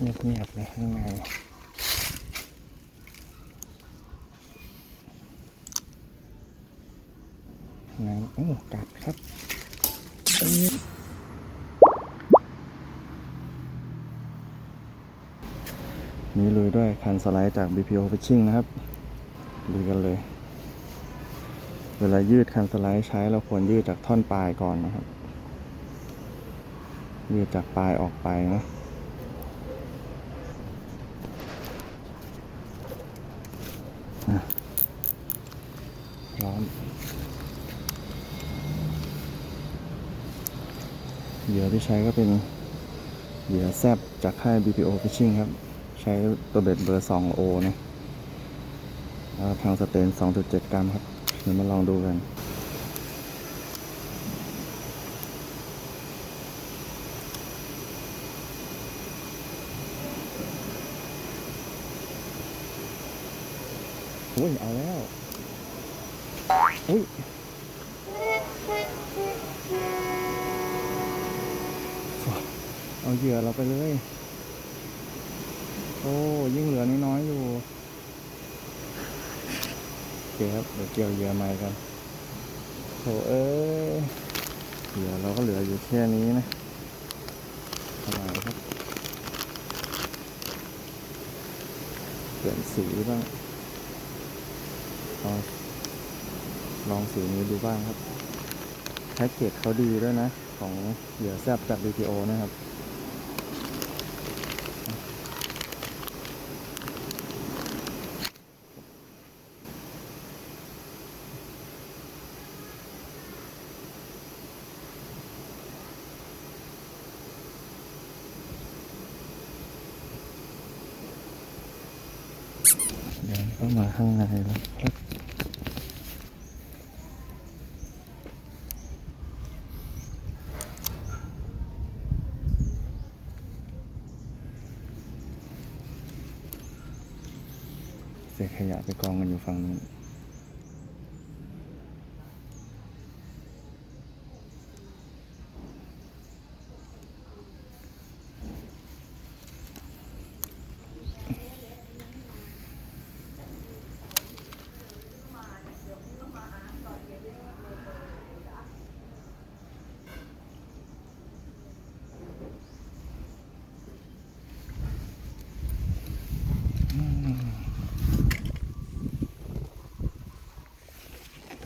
เงียบๆเลยข้างในน้ำโอ้กัดครับนี่ลุยด้วยคันสไลด์จาก BPO Fishing นะครับ ลุยกันเลย เวลายืดคันสไลด์ใช้เราควรยืดจากท่อนปลายก่อนนะครับ ยืดจากปลายออกไปนะ พร้อม เหยื่อที่ใช้ก็เป็นเหยื่อแซบจากค่าย BPO Fishing ครับ ใช้ตัวเบ็ดเบอร์ 2O นะแล้วทางสเตน 2.7 กรัมครับ เดี๋ยวมาลองดูกันอุ้ย เอาแล้วอุ้ย เอาเหยื่อเราไปเลย โอ้ยิ่งเหลือน้อยๆอยู่เคครับเดี๋ยวเกี่ยวเหยื่อใหม่กันโถเอ้ยเหยื่อเราก็เหลืออยู่แค่นี้นะเท่าไหร่ครับเปลี่ยนสีบ้างลองลองสีนี้ดูบ้างครับแพ็กเกจเขาดีด้วยนะ ของเหยื่อแซบจาก BPO นะครับ เดินเข้ามาข้างในแล้วครับเศษขยะไปกองกันอยู่ฝั่งนู้น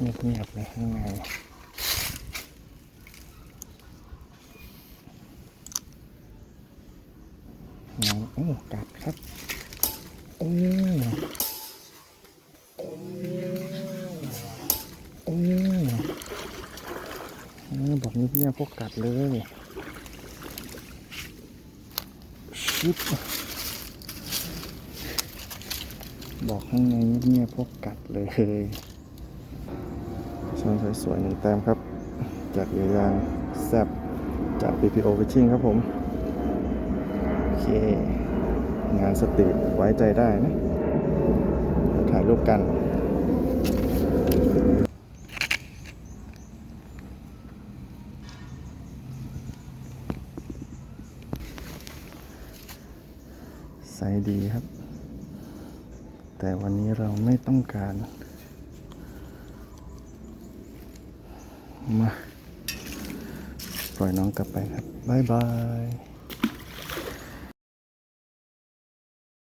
เงียบๆเลยข้างในน้ำโอ้กัดครับโอ้โอ้โอ้เออบอกเงียบพวกกัดเลยชิบบอกข้างในเงียบพวกกัดเลย ช่างสวยๆหนึ่งแต้มครับ จากเรือยางแซบจาก BPO Fishing ครับผม โอเค งานสตรีทไว้ใจได้นะถ่ายรูปกันใสดีครับ แต่วันนี้เราไม่ต้องการ มา ปล่อยน้องกลับไปครับ บ๊ายบาย